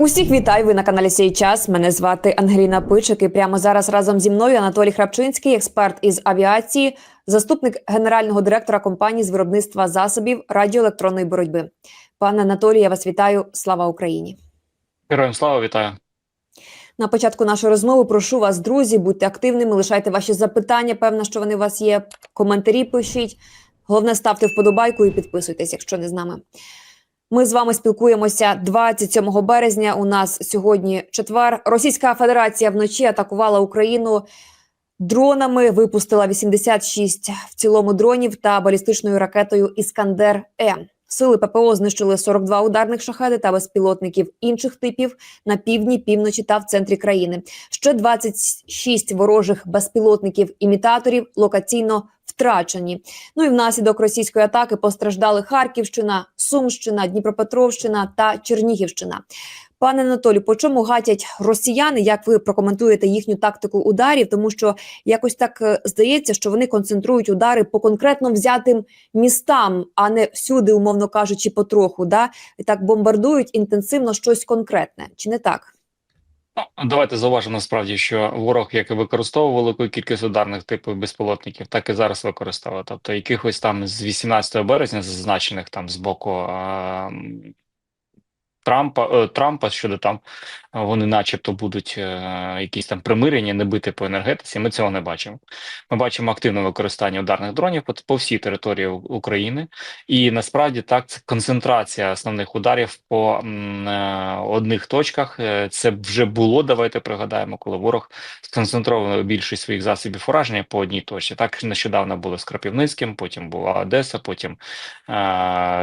Усіх вітаю. Ви на каналі Сій час. Мене звати Ангеліна Пичик. І прямо зараз разом зі мною Анатолій Храпчинський, експерт із авіації, заступник генерального директора компанії з виробництва засобів радіоелектронної боротьби. Пане Анатолію, я вас вітаю. Слава Україні! Героям слава вітаю. На початку нашої розмови прошу вас, друзі, будьте активними, лишайте ваші запитання. Певно, що вони у вас є. Коментарі пишіть. Головне, ставте вподобайку і підписуйтесь, якщо не з нами. Ми з вами спілкуємося 27 березня. У нас сьогодні четвер. Російська Федерація вночі атакувала Україну дронами. Випустила 86 в цілому дронів та балістичною ракетою Іскандер М. Сили ППО знищили 42 ударних шахеди та безпілотників інших типів на півдні, півночі та в центрі країни. Ще 26 ворожих безпілотників імітаторів локаційно втрачені. Ну і внаслідок російської атаки постраждали Харківщина, Сумщина, Дніпропетровщина та Чернігівщина. Пане Анатолію, по чому гатять росіяни? Як ви прокоментуєте їхню тактику ударів? Тому що якось так е, здається, що вони концентрують удари по конкретно взятим містам, а не всюди, умовно кажучи, потроху. Да? І так бомбардують інтенсивно щось конкретне, чи не так? Ну, давайте зауважимо насправді, що ворог як і використовував велику кількість ударних типів безпілотників, так і зараз використовує. Тобто, якихось там з 18 березня, зазначених там з боку е Трампа е, Трампа щодо там е, вони, начебто, будуть е, якісь там примирення, не бити по енергетиці. Ми цього не бачимо. Ми бачимо активне використання ударних дронів по, всій території України, і насправді так це концентрація основних ударів по одних точках. Це вже було. Давайте пригадаємо, коли ворог сконцентрований більшість своїх засобів ураження по одній точці. Так нещодавно було з Крапівницьким, потім була Одеса, потім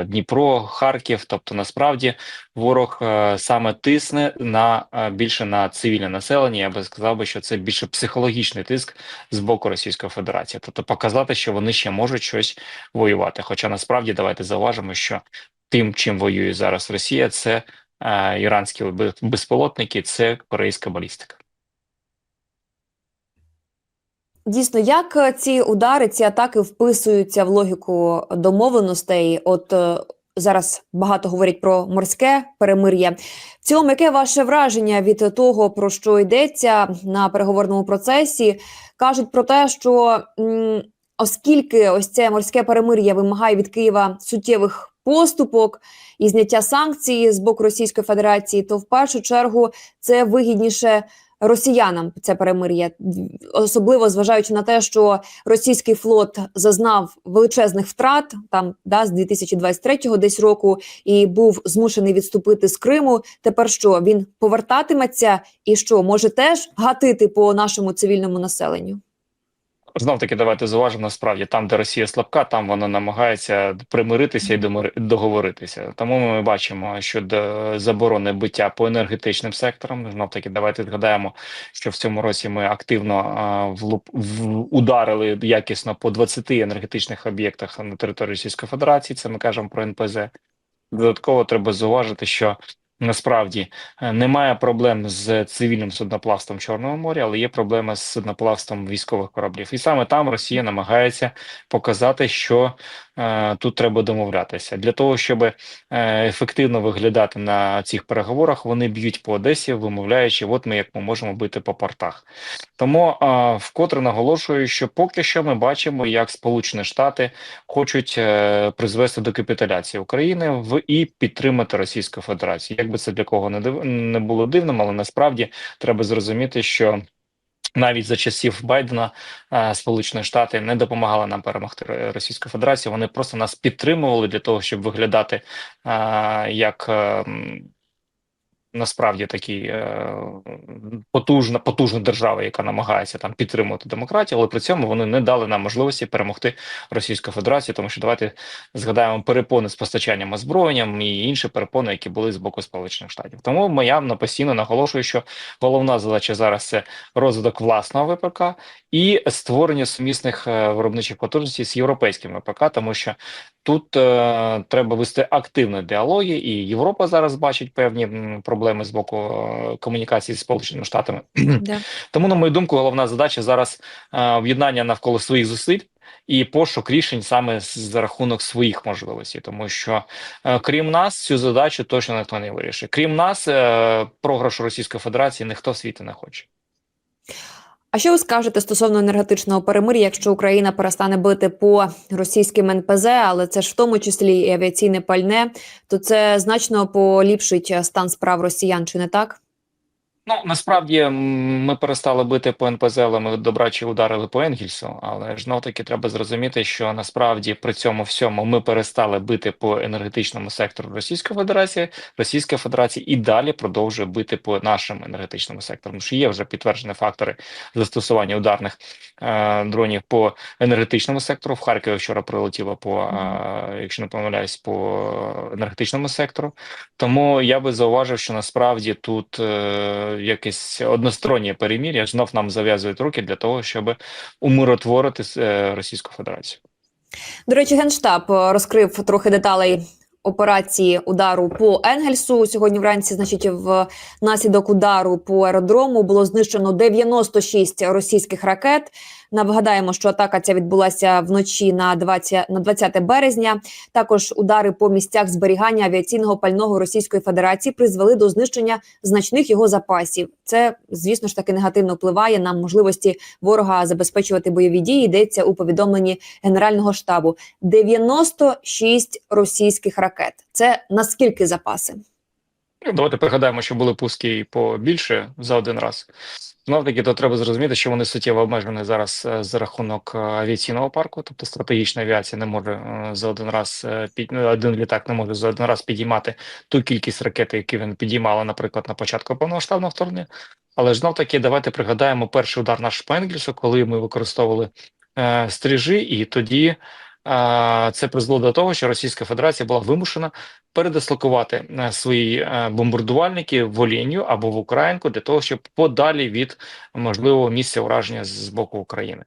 Дніпро, Харків. Тобто, насправді ворог е, саме тисне на е, більше на цивільне населення. Я би сказав би, що це більше психологічний тиск з боку Російської Федерації, тобто показати, що вони ще можуть щось воювати. Хоча насправді давайте зауважимо, що тим, чим воює зараз Росія, це е, іранські бе- безпілотники, це корейська балістика. Дійсно, як ці удари, ці атаки вписуються в логіку домовленостей? От зараз багато говорять про морське перемир'я. В цілому, яке ваше враження від того, про що йдеться на переговорному процесі? Кажуть про те, що оскільки ось це морське перемир'я вимагає від Києва суттєвих поступок і зняття санкцій з боку Російської Федерації, то в першу чергу це вигідніше росіянам це перемир'я, особливо зважаючи на те, що російський флот зазнав величезних втрат там да, з 2023 десь року і був змушений відступити з Криму. Тепер що він повертатиметься і що може теж гатити по нашому цивільному населенню? Знов таки, давайте зауважимо, насправді там, де Росія слабка, там вона намагається примиритися і договоритися. Тому ми бачимо щодо заборони биття по енергетичним секторам. Знов таки, давайте згадаємо, що в цьому році ми активно а, влуп в ударили якісно по 20 енергетичних об'єктах на території Російської Федерації. Це ми кажемо про НПЗ. Додатково треба зауважити, що насправді е, немає проблем з цивільним судноплавством Чорного моря, але є проблема з судноплавством військових кораблів. І саме там Росія намагається показати, що е, тут треба домовлятися для того, щоб е, ефективно виглядати на цих переговорах. Вони б'ють по Одесі, вимовляючи, от ми як ми можемо бити по портах. Тому е, вкотре наголошую, що поки що ми бачимо, як Сполучені Штати хочуть е, призвести до капітуляції України в і підтримати Російську Федерацію. Як би це для кого не див не було дивним, але насправді треба зрозуміти, що. Навіть за часів Байдена е, Сполучені Штати не допомагали нам перемогти Російську Федерацію. Вони просто нас підтримували для того, щоб виглядати е, як е, м, насправді такий е, потужна, потужна держава, яка намагається там підтримувати демократію, але при цьому вони не дали нам можливості перемогти Російську Федерацію, тому що давайте згадаємо перепони з постачанням озброєнням і інші перепони, які були з боку Сполучених Штатів. Тому ми явно постійно наголошую, що головна задача зараз це розвиток власного ВПК і створення сумісних е, виробничих потужностей з європейським ВПК, тому що тут е, треба вести активні діалоги, і Європа зараз бачить певні м, проблеми з боку е, комунікації з Сполученими Штатами. Yeah. Тому, на мою думку, головна задача зараз е, об'єднання навколо своїх зусиль і пошук рішень саме за рахунок своїх можливостей, тому що е, крім нас цю задачу точно ніхто не вирішить. Крім нас, е, програшу Російської Федерації ніхто в світі не хоче. А що ви скажете стосовно енергетичного перемир'я, якщо Україна перестане бити по російським НПЗ, але це ж в тому числі і авіаційне пальне, то це значно поліпшить стан справ росіян, чи не так? Ну насправді ми перестали бити по НПЗ, але ми добраче ударили по Енгельсу. Але ж знов таки треба зрозуміти, що насправді при цьому всьому ми перестали бити по енергетичному сектору Російської Федерації. Російська Федерація і далі продовжує бити по нашому енергетичному сектору. Тому що є вже підтверджені фактори застосування ударних е, дронів по енергетичному сектору. В Харкові вчора прилетіло по, е, якщо не помиляюсь, по енергетичному сектору. Тому я би зауважив, що насправді тут е, якесь одностороннє перемір'я знов нам зав'язують руки для того, щоб умиротворити е, Російську Федерацію. До речі, генштаб е, розкрив трохи деталей операції удару по Енгельсу. Сьогодні вранці, значить, в наслідок удару по аеродрому було знищено 96 російських ракет. Нагадаємо, що атака ця відбулася вночі на 20, на 20 березня. Також удари по місцях зберігання авіаційного пального Російської Федерації призвели до знищення значних його запасів. Це, звісно ж таки, негативно впливає на можливості ворога забезпечувати бойові дії. Йдеться у повідомленні Генерального штабу. 96 російських ракет. Це наскільки запаси? Ну, Давайте пригадаємо, що були пуски і по більше за один раз. Знов таки, то треба зрозуміти, що вони суттєво обмежені зараз е, за рахунок е, авіаційного парку, тобто стратегічна авіація не може е, за один раз під ну, один літак не може за один раз підіймати ту кількість ракет, які він підіймала, наприклад, на початку повномасштабного вторгнення. Але ж знов таки, давайте пригадаємо перший удар наш по Енгельсу, коли ми використовували е, стрижі, і тоді е, це призвело до того, що Російська Федерація була вимушена передислокувати е, свої е, бомбардувальники в Олінію або в Українку для того, щоб подалі від можливого місця ураження з- боку України.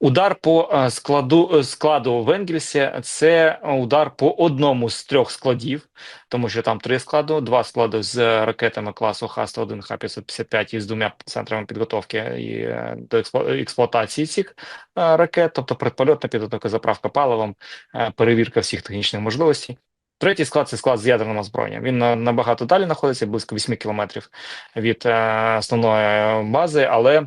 Удар по е, складу складу в Енгельсі – це удар по одному з трьох складів, тому що там три склади, два склади з ракетами класу Х-101, Х-555 і з двома центрами підготовки і до експлуатації цих ракет, тобто предпольотна підготовка, заправка паливом, перевірка всіх технічних можливостей. Третій склад це склад з ядерним озброєнням. Він набагато далі знаходиться, близько 8 кілометрів від е, основної бази, але е,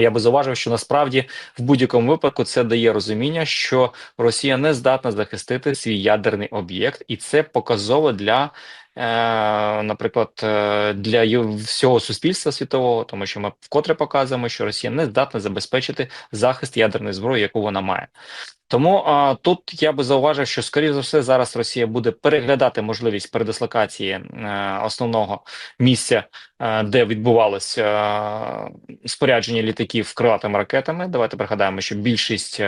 я би зауважив, що насправді в будь-якому випадку це дає розуміння, що Росія не здатна захистити свій ядерний об'єкт, і це показово для. Е, Наприклад, е, для всього суспільства світового, тому що ми вкотре показуємо, що Росія не здатна забезпечити захист ядерної зброї, яку вона має. Тому а, тут я би зауважив, що скоріше за все зараз Росія буде переглядати можливість передислокації е, основного місця, е, де відбувалось е, спорядження літаків крилатими ракетами. Давайте пригадаємо, що більшість е,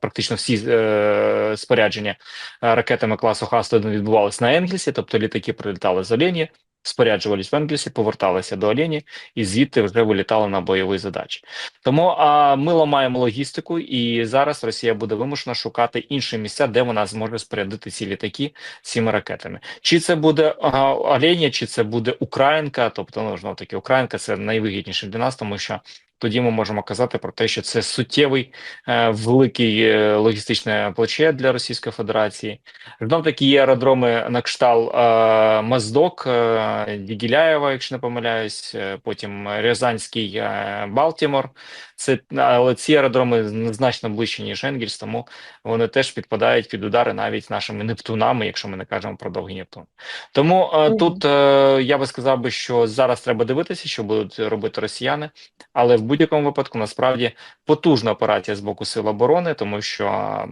практично всі е, спорядження е, ракетами класу Х-101 відбувалось на Енгельсі, тобто літаки прилітали з Олені, споряджувались в Енгельсі, поверталися до Олені і звідти вже вилітали на бойові задачі. Тому а, ми ламаємо логістику, і зараз Росія буде вимушена шукати інші місця, де вона зможе спорядити ці літаки цими ракетами. Чи це буде а, Оленя, чи це буде Українка, тобто ну таки Українка це найвигідніше для нас, тому що. Тоді ми можемо казати про те, що це суттєвий е, великий е, логістичне плече для Російської Федерації. Знов таки є аеродроми на кшталт е, Моздок, е, Дігіляєва, якщо не помиляюсь, е, потім Рязанський е, Балтімор. Це але ці аеродроми значно ближче ніж Енгельс, тому вони теж підпадають під удари навіть нашими Нептунами, якщо ми не кажемо про довгий Нептун. Тому е, тут е, я би сказав би, що зараз треба дивитися, що будуть робити росіяни, але в будь-якому випадку насправді потужна операція з боку сил оборони, тому що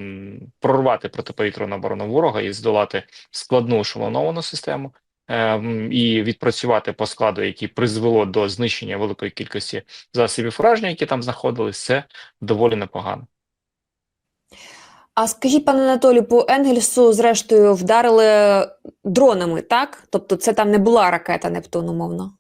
прорвати протиповітряну оборону ворога і здолати складну ешелоновану систему. е, І відпрацювати по складу, який призвело до знищення великої кількості засобів ураження, які там знаходились, це доволі непогано. А скажіть, пане Анатолію, по Енгельсу, зрештою, вдарили дронами, так? Тобто, це там не була ракета Нептун, умовно.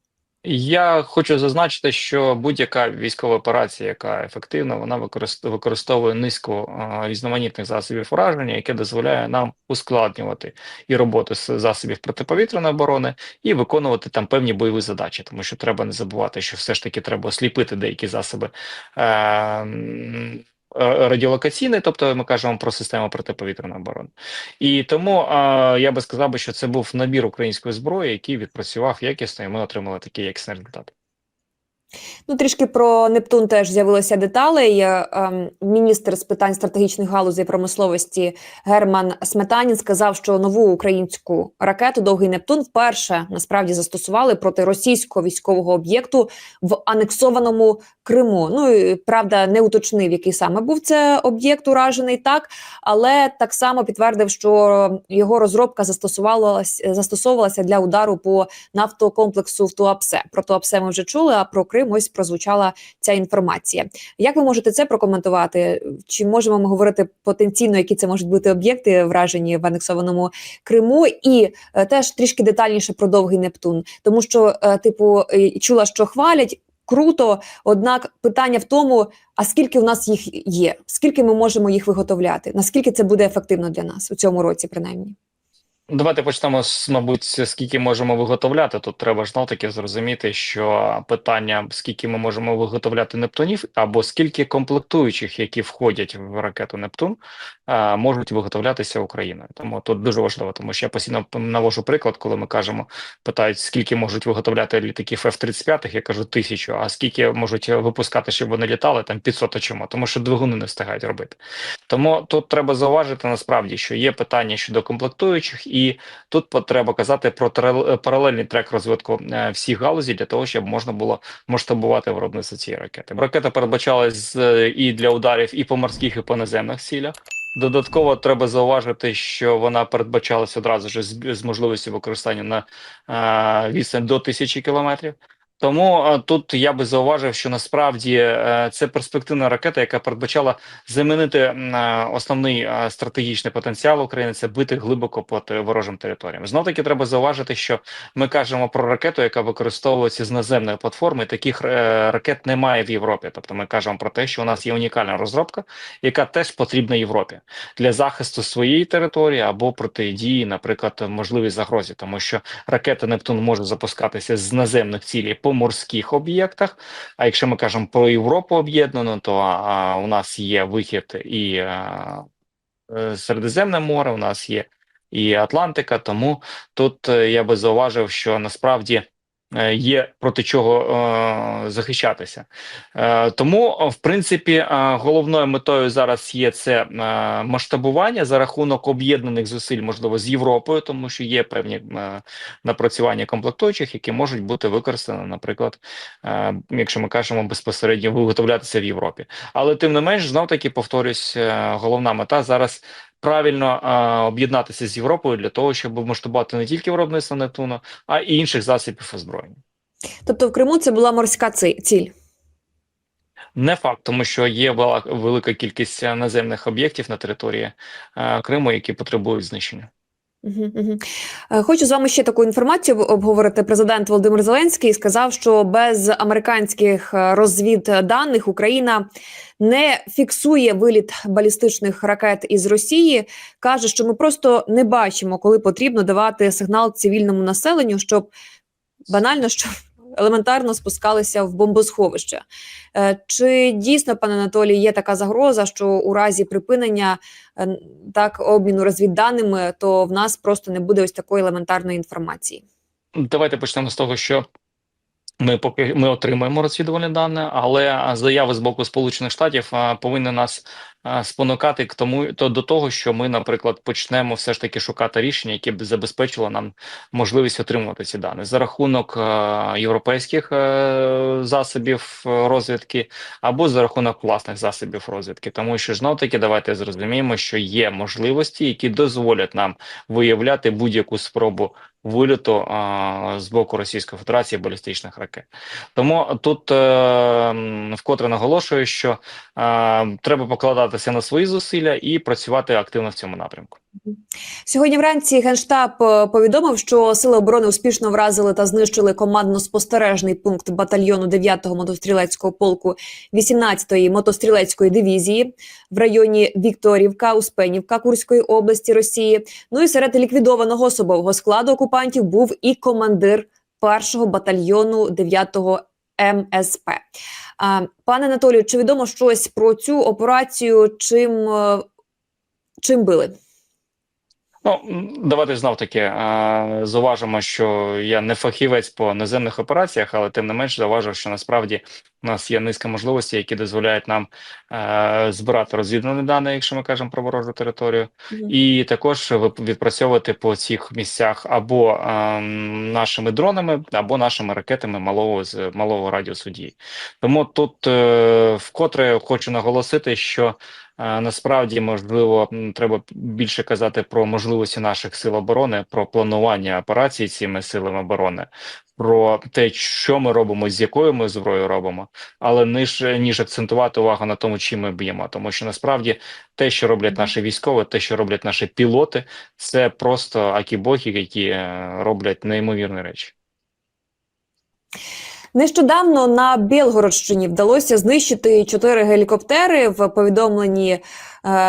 Я хочу зазначити, що будь-яка військова операція, яка ефективна, вона використ- використовує низку різноманітних засобів ураження, яке дозволяє нам ускладнювати і роботу з засобів протиповітряної оборони, і виконувати там певні бойові задачі, тому що треба не забувати, що все ж таки треба осліпити деякі засоби. Е, радіолокаційний, тобто ми кажемо про систему протиповітряної оборони. І тому е, я би сказав що це був набір української зброї, який відпрацював якісно, і ми отримали такий якісний результат. Ну, трішки про Нептун теж з'явилося деталей. Е, ем, Міністр з питань стратегічних галузей промисловості Герман Сметанін сказав, що нову українську ракету Довгий Нептун вперше насправді застосували проти російського військового об'єкту в анексованому Криму. Ну і правда, не уточнив, який саме був це об'єкт уражений так, але так само підтвердив, що його розробка застосувалася застосовувалася для удару по нафтокомплексу в Туапсе. Про Туапсе ми вже чули. А про Крим ось прозвучала ця інформація. Як ви можете це прокоментувати? Чи можемо ми говорити потенційно, які це можуть бути об'єкти, вражені в анексованому Криму? І е, теж трішки детальніше про довгий Нептун, тому що, е, типу, е, чула, що хвалять. Круто, однак питання в тому: а скільки у нас їх є? Скільки ми можемо їх виготовляти? Наскільки це буде ефективно для нас у цьому році, принаймні? Давайте почнемо з, мабуть, скільки можемо виготовляти. Тут треба ж таки зрозуміти, що питання, скільки ми можемо виготовляти Нептунів, або скільки комплектуючих, які входять в ракету Нептун, можуть виготовлятися Україною. Тому тут дуже важливо, тому що я постійно навожу приклад, коли ми кажемо, питають, скільки можуть виготовляти літаків F-35, я кажу тисячу, а скільки можуть випускати, щоб вони літали, там 500 чому, тому що двигуни не встигають робити. Тому тут треба зауважити насправді, що є питання щодо комплектуючих, і тут треба казати про паралельний трек розвитку е, всіх галузей для того, щоб можна було масштабувати виробництво цієї ракети. Ракета передбачалась і для ударів і по морських, і по наземних цілях. Додатково треба зауважити, що вона передбачалась одразу ж з, з можливістю використання на е, відстань до тисячі кілометрів. Тому е, тут я би зауважив, що насправді е, це перспективна ракета, яка передбачала замінити е, основний стратегічний потенціал України це бити глибоко по ворожим територіям. Знов таки треба зауважити, що ми кажемо про ракету, яка використовується з наземної платформи. Таких ракет немає в Європі. Тобто, ми кажемо про те, що у нас є унікальна розробка, яка теж потрібна Європі для захисту своєї території або протидії, наприклад, можливій загрозі, тому що ракета Нептун може запускатися з наземних цілей по морських об'єктах. А якщо ми кажемо про Європу об'єднану, то а, у нас є вихід і а, е, Середземне море, у нас є і Атлантика. Тому тут е, я би зауважив, що насправді. Е, Є проти чого е, захищатися, е, тому в принципі головною метою зараз є це масштабування за рахунок об'єднаних зусиль, можливо, з Європою, тому що є певні напрацювання комплектуючих, які можуть бути використані, наприклад, якщо ми кажемо безпосередньо виготовлятися в Європі. Але тим не менш, знов таки повторюсь, головна мета зараз правильно е, об'єднатися з Європою для того, щоб масштабувати не тільки виробництво Нептуну, а й інших засобів озброєння. Тобто, в Криму це була морська ціль. Не факт, тому що є велика кількість наземних об'єктів на території Криму, які потребують знищення. Е, Хочу з вами ще таку інформацію обговорити. Президент Володимир Зеленський сказав, що без американських е, розвідданих Україна не фіксує виліт балістичних ракет із Росії. каже, що ми просто не бачимо, коли потрібно давати сигнал цивільному населенню, щоб банально щоб елементарно спускалися в бомбосховище. Е, Чи дійсно, пане Анатолій, є така загроза, що у разі припинення е, так обміну розвідданими, то в нас просто не буде ось такої елементарної інформації? Давайте почнемо з того, що ми поки ми отримуємо розвідувальні дані, але заяви з боку Сполучених Штатів повинні нас спонукати к тому, то до того, що ми, наприклад, почнемо все ж таки шукати рішення, яке б забезпечило нам можливість отримувати ці дані. За рахунок європейських е, засобів розвідки або за рахунок власних засобів розвідки, тому що знов таки давайте зрозуміємо, що є можливості, які дозволять нам виявляти будь-яку спробу виліту а, з боку Російської Федерації балістичних ракет. Тому тут е, вкотре наголошую, що е, треба покладатися на свої зусилля і працювати активно в цьому напрямку. Сьогодні вранці генштаб е, повідомив, що сили оборони успішно вразили та знищили командно-спостережний пункт батальйону 9-го мотострілецького полку 18-ї мотострілецької дивізії в районі Вікторівка, Успенівка Курської області Росії. Ну і серед ліквідованого особового складу окупантів був і командир першого батальйону 9-го МСП. Пане Анатолію, чи відомо щось про цю операцію? Чим, е, чим били? Ну, давайте знов таки зауважимо, що я не фахівець по наземних операціях, але тим не менш зауважу, що насправді у нас є низка можливостей, які дозволяють нам е, збирати розвідувальні дані, якщо ми кажемо про ворожу територію, і також відпрацьовувати по цих місцях або нашими дронами, або нашими ракетами малого з малого радіусу дії. Тому тут е, вкотре хочу наголосити, що насправді можливо треба більше казати про можливості наших сил оборони, про планування операцій цими силами оборони, про те, що ми робимо, з якою ми зброєю робимо, але ніж ніж акцентувати увагу на тому, чим ми б'ємо, тому що насправді те, що роблять наші військові, те, що роблять наші пілоти, це просто акібоги, які е, роблять неймовірні речі. Нещодавно на Білгородщині вдалося знищити чотири гелікоптери. В повідомленні е,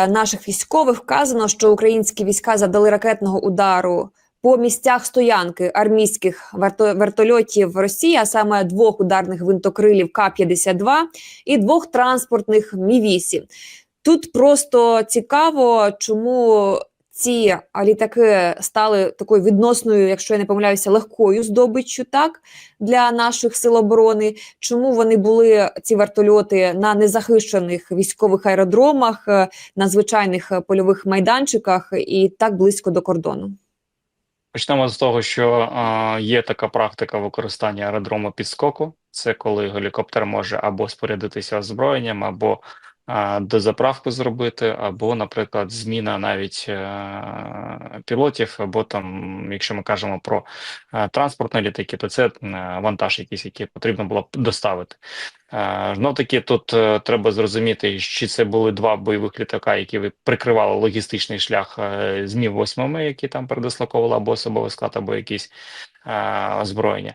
наших військових вказано, що українські війська завдали ракетного удару по місцях стоянки армійських верто- вертольотів Росії, а саме двох ударних гвинтокрилів К-52 і двох транспортних Мі-8. Тут просто цікаво, чому ці літаки стали такою відносною, якщо я не помиляюся, легкою здобиччю, так для наших сил оборони. Чому вони були ці вертольоти на незахищених військових аеродромах, е, на звичайних е, польових майданчиках і так близько до кордону? Почнемо з того, що е, є така практика використання аеродрому підскоку. Це коли гелікоптер може або спорядитися озброєнням, або дозаправку зробити, або, наприклад, зміна навіть е, пілотів, або там, якщо ми кажемо про е, транспортні літаки, то це е, вантаж, якийсь, який потрібно було б доставити. Знов таки тут треба зрозуміти, чи це були два бойових літака, які прикривали логістичний шлях з Мі 8 які там передислоковували або особовий склад, або якісь озброєння.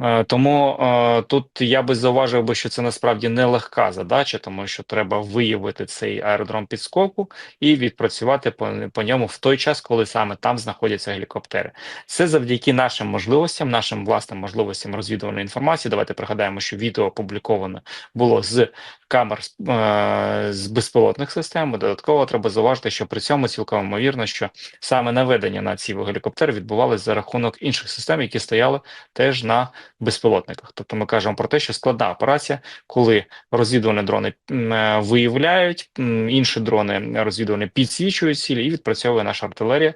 Е, Тому е, тут я би зауважив би, що це насправді нелегка задача, тому що треба виявити цей аеродром підскоку і відпрацювати по, по ньому в той час, коли саме там знаходяться гелікоптери. Це завдяки нашим можливостям, нашим власним можливостям розвідувальної інформації. Давайте пригадаємо, що відео опубліковано було з камер е, з безпілотних систем. Додатково треба зауважити, що при цьому цілком ймовірно, що саме наведення на ці гелікоптери відбувалося за рахунок інших систем, які стояли теж на безпілотниках. Тобто ми кажемо про те, що складна операція, коли розвідувальні дрони е, виявляють, інші дрони розвідувальні підсвічують цілі і відпрацьовує наша артилерія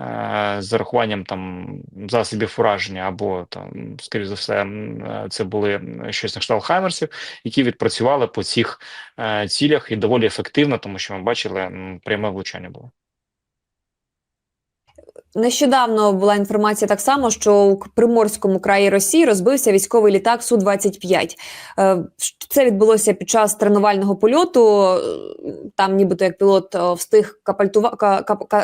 е, з зарахуванням там засобів ураження, або там, скоріш за все, е, це були щось на кшталт хаймерсів, які відпрацювали по цих цілях і доволі ефективно, тому що ми бачили пряме влучання було. Нещодавно була інформація так само, що у Приморському краї Росії розбився військовий літак Су-25. Е, Це відбулося під час тренувального польоту. Е, Там, нібито як пілот е, встиг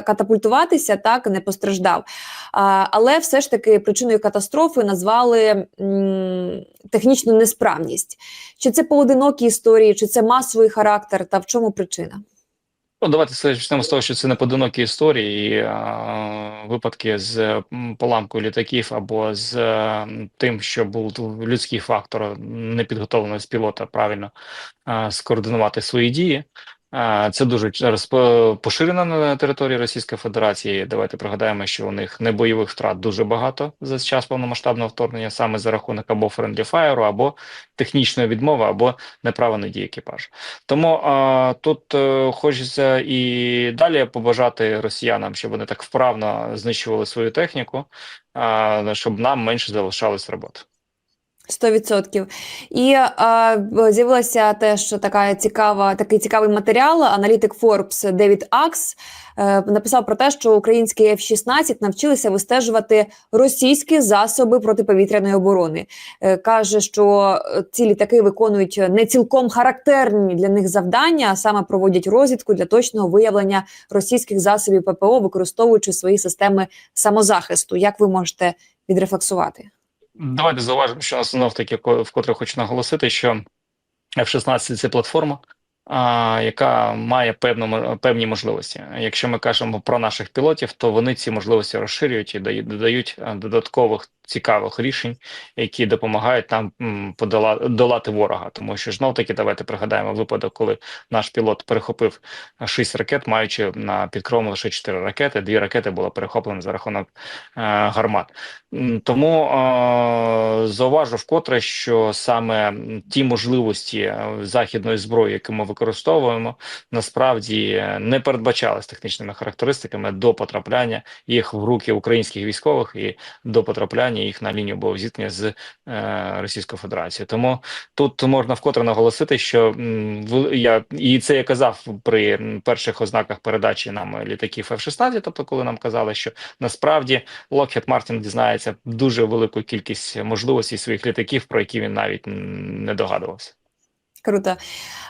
катапультуватися, так не постраждав. Але все ж таки причиною катастрофи назвали технічну несправність. Чи це поодинокі історії, чи це масовий характер, та в чому причина? Ну, давайте почнемо з того, що це не поодинокі історії, і а, випадки з поламкою літаків або з а, тим, що був людський фактор непідготовленості пілота правильно а, скоординувати свої дії. А, Це дуже поширено на території Російської Федерації. Давайте пригадаємо, що у них небойових втрат дуже багато за час повномасштабного вторгнення, саме за рахунок або fire, або технічної відмови, або неправильної дії екіпажу. Тому а, тут е, хочеться і далі побажати росіянам, щоб вони так вправно знищували свою техніку, а, щоб нам менше залишалось роботи. 100%. І е, з'явилася теж така цікава, такий цікавий матеріал. Аналітик Forbes Девід Акс е, написав про те, що українські F-16 навчилися вистежувати російські засоби протиповітряної оборони. Е, каже, що е, ці літаки виконують не цілком характерні для них завдання, а саме проводять розвідку для точного виявлення російських засобів ППО, використовуючи свої системи самозахисту. Як ви можете відрефлексувати? Давайте зауважимо, що знов таки вкотре хочу наголосити, що F-16 – це платформа, а, яка має певну певні можливості. Якщо ми кажемо про наших пілотів, то вони ці можливості розширюють і додають е, додаткових цікавих рішень, які допомагають нам м, подола, долати ворога. Тому що знов таки давайте пригадаємо випадок, коли наш пілот перехопив 6 ракет, маючи на підкровом лише 4 ракети. Дві ракети було перехоплено за рахунок е, гармат. Тому е, зауважу вкотре, що саме ті можливості е, західної зброї, які ми використовуємо, насправді не передбачались технічними характеристиками до потрапляння їх в руки українських військових і до потрапляння їх на лінію бойового зіткнення з е, Російською Федерацією. Тому тут можна вкотре наголосити, що я і це я казав при перших ознаках передачі нам літаків F-16, тобто коли нам казали, що насправді Lockheed Martin дізнається дуже велику кількість можливостей своїх літаків, про які він навіть не догадувався. Круто.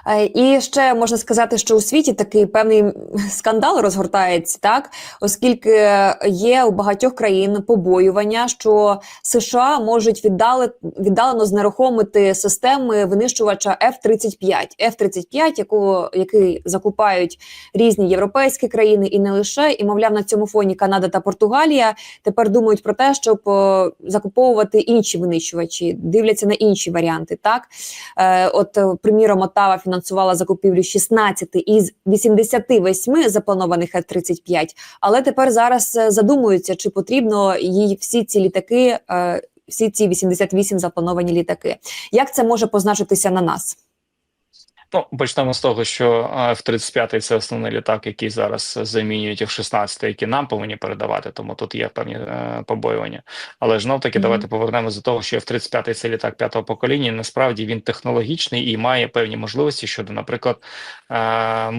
Е, І ще можна сказати, що у світі такий певний скандал розгортається, так оскільки є у багатьох країн побоювання, що США можуть віддали, віддалено знерухомити системи винищувача F-35. F-35, яку, який закупають різні європейські країни і не лише. І мовляв, на цьому фоні Канада та Португалія тепер думають про те, щоб закуповувати інші винищувачі, дивляться на інші варіанти. Так Е, От, приміром, Отава фінансувала закупівлю 16 із 88 запланованих F-35, але тепер зараз е, задумуються, чи потрібно їй всі ці літаки, е, всі ці 88 заплановані літаки. Як це може позначитися на нас? Ну, почнемо з того, що е, F-35 – це основний літак, який зараз замінюють F-16, які нам повинні передавати, тому тут є певні е, побоювання. Але знов таки, Мгм. давайте повернемося до того, що F-35 – це літак п'ятого покоління. і Насправді він технологічний і має певні можливості щодо, наприклад, е,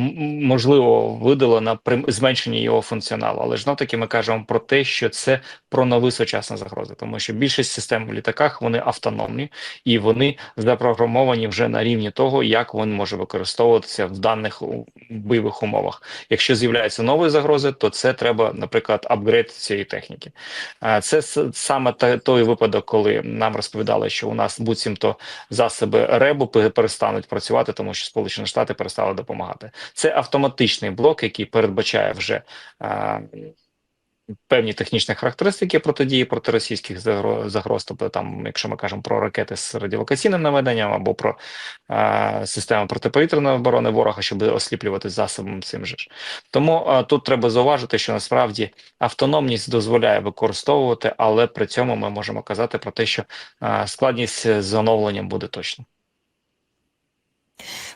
можливо, видалено при зменшенні його функціоналу. Але знов таки ми кажемо про те, що це про нові сучасні загрози, тому що більшість систем в літаках вони автономні і вони запрограмовані вже на рівні того, як він може використовуватися в даних бойових умовах. Якщо з'являються нові загрози, то це треба, наприклад, апгрейд цієї техніки. Це саме той випадок, коли нам розповідали, що у нас буцімто засоби РЕБу перестануть працювати, тому що Сполучені Штати перестали допомагати. Це автоматичний блок, який передбачає вже. Певні технічні характеристики протидії проти російських загро- загроз, тобто там, якщо ми кажемо про ракети з радіолокаційним наведенням або про е, систему протиповітряної оборони ворога, щоб осліплювати засобом цим же ж. Тому е, тут треба зауважити, що насправді автономність дозволяє використовувати, але при цьому ми можемо казати про те, що е, складність з оновленням буде точно.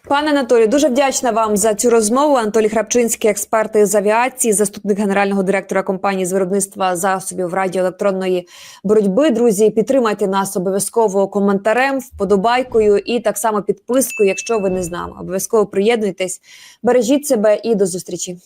Пане Анатолію, дуже вдячна вам за цю розмову. Анатолій Храпчинський, експерт із авіації, заступник генерального директора компанії з виробництва засобів радіоелектронної боротьби. Друзі, підтримайте нас обов'язково коментарем, вподобайкою і так само підпискою, якщо ви не з нами. Обов'язково приєднуйтесь, бережіть себе і до зустрічі.